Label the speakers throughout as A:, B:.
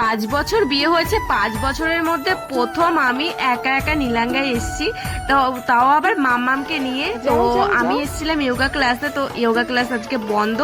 A: পাঁচ বছর বিয়ে হয়েছে পাঁচ বছরের মধ্যে প্রথম আমি একা একা নীলাঙ্গায় এসেছি। তো তাও আবার মাম্মামকে নিয়ে। তো আমি এসেছিলাম যোগা ক্লাসে তো যোগা ক্লাস আজকে বন্ধ।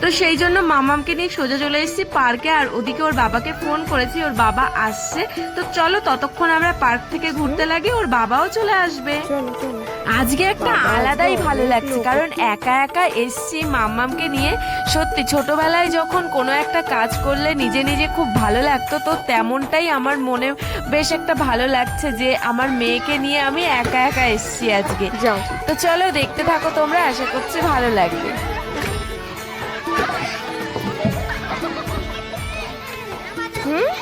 A: তো সেই জন্য মাম্মামকে নিয়ে সোজা চলে এসেছি পার্কে আর ওদিকে ওর বাবাকে ফোন করেছি ওর বাবা আসছে। তো চলো ততক্ষণ আমরা পার্ক থেকে ঘুরতে লাগি ওর বাবাও চলে আসবে। আজকে একটা আলাদাই ভালো লাগছে কারণ একা একা এসছি মাম্মামকে নিয়ে। সত্যি ছোটবেলায় যখন কোনো একটা কাজ করলে নিজে নিজে খুব ভালো লাগতো তো তেমনটাই আমার মনে বেশ একটা ভালো লাগছে যে আমার মেয়েকে নিয়ে আমি একা একা এসছি আজকে।
B: যাও।
A: তো চলো দেখতে থাকো তোমরা আশা করছি ভালো লাগবে। হুম?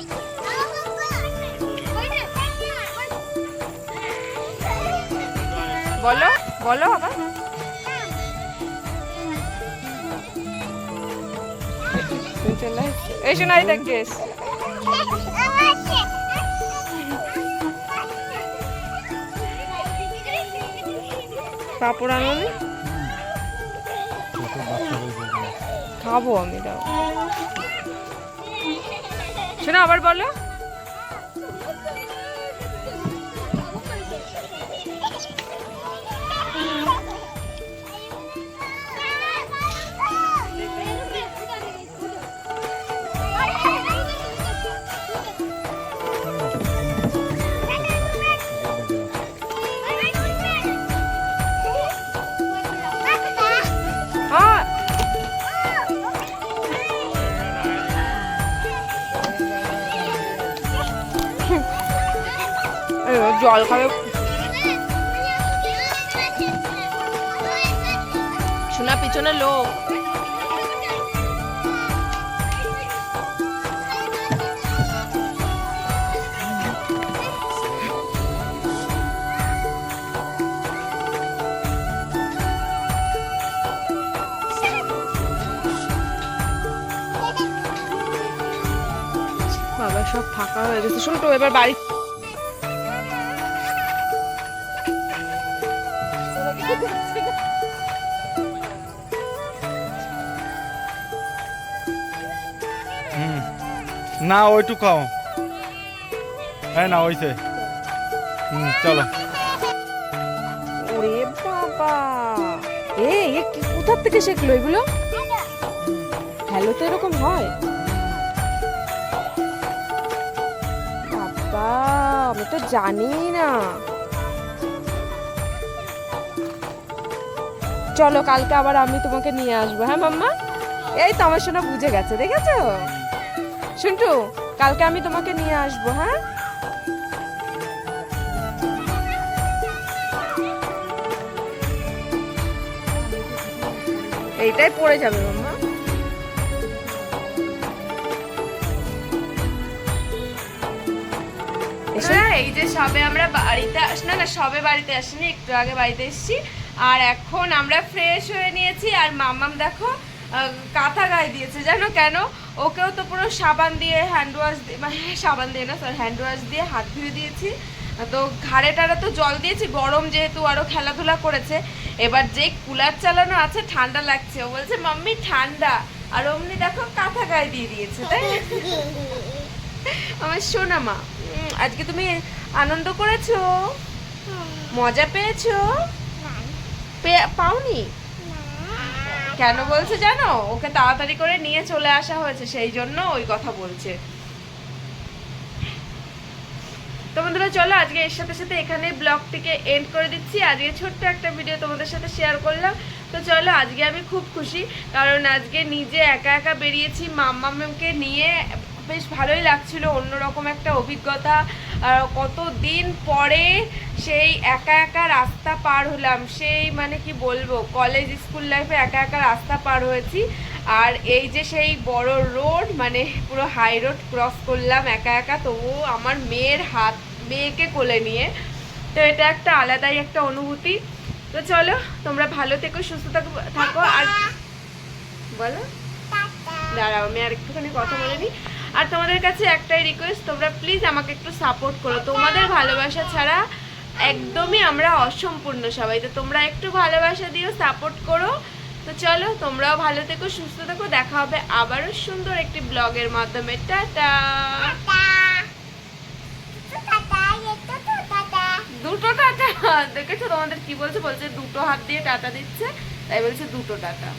A: বলো বলো আবার। এই শোনাই দেখিস কাপড় আনো খাব আমি দাও। শোনো আবার বলো। জল খাবে। শোনা পিছনে লোক। বাবা সব ফাঁকা হয়ে গেছে। শুনতো এবার বাড়ি
C: না ওইটু খাও। হ্যাঁ না, ওইছে। হুম, চলো।
A: ওরে বাবা। এ এ, কি, কোথা থেকে শিখলো এগুলো? হ্যালো তো এরকম হয়। বাবা, আমি তো জানি না। চলো, কালকে আবার আমি তোমাকে নিয়ে আসব হ্যাঁ মাম্মা? এই তো, আমার শোনা বুঝে গেছে, দেখেছ? শুনটু, কালকে আমি তোমাকে নিয়ে আসব হ্যাঁ? এইটাই পড়ে যাবে, মাম্মা। হ্যাঁ এই যে সবে আমরা বাড়িতে আস, না না, সবে বাড়িতে আসিনি, একটু আগে বাড়িতে এসেছি। আর এখন আমরা ফ্রেশ হয়ে নিয়েছি, আর মাম্মাম দেখো কাঁথা গায়ে দিয়েছে। জানো কেন? ওকেও তো পুরো সাবান দিয়ে হ্যান্ড ওয়াশ দিয়ে মানে সাবান দিয়ে না সরি হ্যান্ড ওয়াশ দিয়ে হাত ধুয়ে দিয়েছি। তো ঘাড়ে টাড়ে তো জল দিয়েছি গরম যেহেতু আরও খেলাধুলা করেছে। এবার যে কুলার চালানো আছে ঠান্ডা লাগছে। ও বলছে মাম্মি ঠান্ডা। আর অমনি দেখো কাঁথা গায়ে দিয়ে দিয়েছে তাই? আমার সোনা মা আজকে তুমি আনন্দ করেছ? মজা পেয়েছ? পে- পাওনি? কেন বলছে জানো? ওকে তাড়াতাড়ি করে নিয়ে চলে আসা হয়েছে, সেই জন্য ওই কথা বলছে। তো বন্ধুরা, চলো আজকে এর সাথে সাথে এখানে ব্লগটিকে এন্ড করে দিচ্ছি। আজকে ছোট্ট একটা ভিডিও তোমাদের সাথে শেয়ার করলাম। তো চলো, আজকে আমি খুব খুশি, কারণ আজকে নিজে একা একা বেরিয়েছি। মাম্মা নিয়ে বেশ ভালোই লাগছিল, অন্যরকম একটা অভিজ্ঞতা। কত দিন পরে সেই একা একা রাস্তা পার হলাম সেই মানে কি বলব কলেজ স্কুল লাইফে একা একা রাস্তা পার হয়েছি। আর এই যে সেই বড় রোড মানে পুরো হাই রোড ক্রস করলাম একা একা তবুও আমার মেয়ের হাত মেয়েকে কোলে নিয়ে। তো এটা একটা আলাদাই একটা অনুভূতি। তো চলো তোমরা ভালো থেকো সুস্থ থাকো থাকো আর বলো। দাঁড়াও আমি আর একটুখানি কথা বলে নিই। আর তোমাদের কাছে একটাই রিকোয়েস্ট তোমরা প্লিজ আমাকে একটু সাপোর্ট করো। তোমাদের ভালোবাসা ছাড়া একদমই আমরা অসম্পূর্ণ সবাই। তো তোমরা একটু ভালোবাসা দিও সাপোর্ট করো। তো চলো, তোমরাও ভালো থেকো, সুস্থ থেকো। দেখা হবে আবারও সুন্দর একটি ব্লগের মাধ্যমে। টাটা! দুটো টাটা! দেখেছ তোমাদের কি বলছে? বলছে দুটো হাত দিয়ে টাটা দিচ্ছে, তাই বলছে দুটো টাটা।